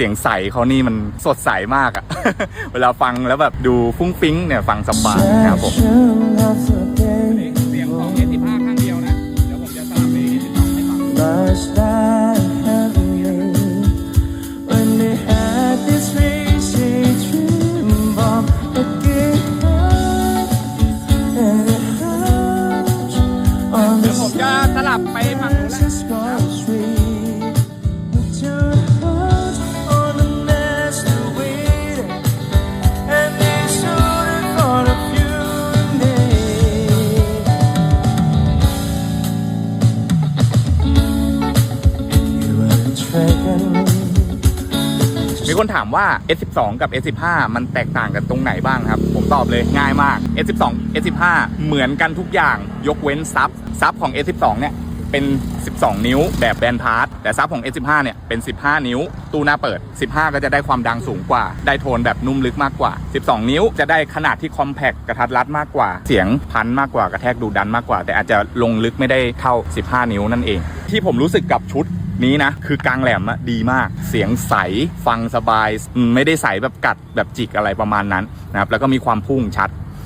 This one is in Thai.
สียงใสเขานี่มันสดใสมากอะ เวลาฟังแล้วแบบดูฟุ้งฟิ้งเนี่ยฟังสบายนะครับผมเสียงของ S15 ข้างเดียวนะ เดี๋ยวผมจะสลับไป S12 ให้ฟัง Must die heavily when they had this racing dream bomb again and it hurts on เดี๋ the ยวผมจะสลับไปฝั่งนู้นแหละ มีคนถามว่า S12 กับ S15 มันแตกต่างกันตรงไหนบ้างครับ ผมตอบเลยง่ายมาก S12 S15 เหมือนกันทุกอย่างยกเว้นซับซับของ S12 เนี่ยเป็น 12 นิ้วแบบแบนพาร์ทแต่ซับของ S15 เนี่ย เป็น 15 นิ้ว ตู้หน้าเปิด 15 ก็จะได้ความดังสูงกว่า ได้โทนแบบนุ่มลึกมากกว่า 12 นิ้วจะได้ขนาดที่คอมแพคกระทัดรัดมากกว่า เสียงพันมากกว่ากระแทกดูดันมากกว่า แต่อาจจะลงลึกไม่ได้เท่า 15 นิ้วนั่นเอง ที่ผมรู้สึกกับชุด นี้นะ คือกลางแหลมอะดีมาก เสียงใสฟังสบาย ไม่ได้ใสแบบกัดแบบจิกอะไรประมาณนั้นนะครับแล้วก็มีความพุ่งชัด